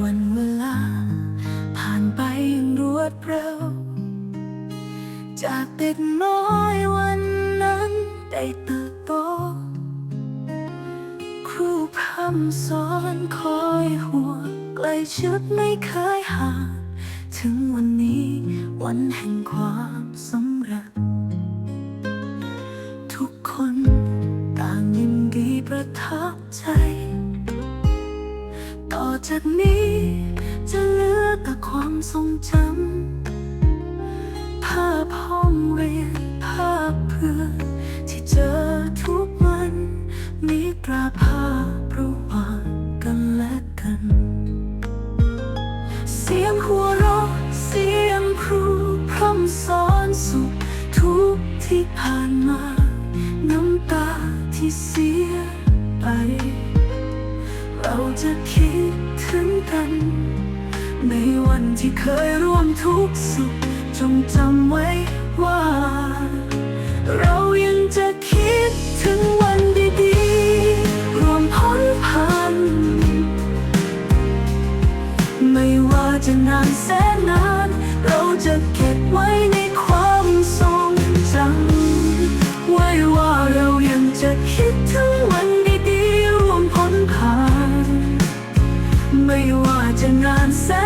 วันเวลา ผ่านไปย่งรวดเร็ว จากเด็กน้อยวันนั้นได้เติบโต ครูพร่ำสอนคอยห่วงใกล้ชิดไม่เคยห่างถึงวันนี้วันแห่งความสำเร็จทุกคนต่างยินดีประทับใจ จากนี้ จะเหลือแต่ความทรงจำภาพห้องเรียนภาพเพื่อนที่เจอทุกวัน มีตราภาพระหว่างกันและกัน เสียงหัวเราะเสียงครูพร่ำสอนสุขทุกที่ผ่านมา น้ำตาที่เสียไป เราจะคิดถึงกัน ในวันที่เคยร่วมทุกสุข จงจำไว้ว่า เรายังจะคิดถึงวันดีๆ รวมพ้นพันไม่ว่าจะนานแสนนาน เราจะเก็บไว้ใน sunset.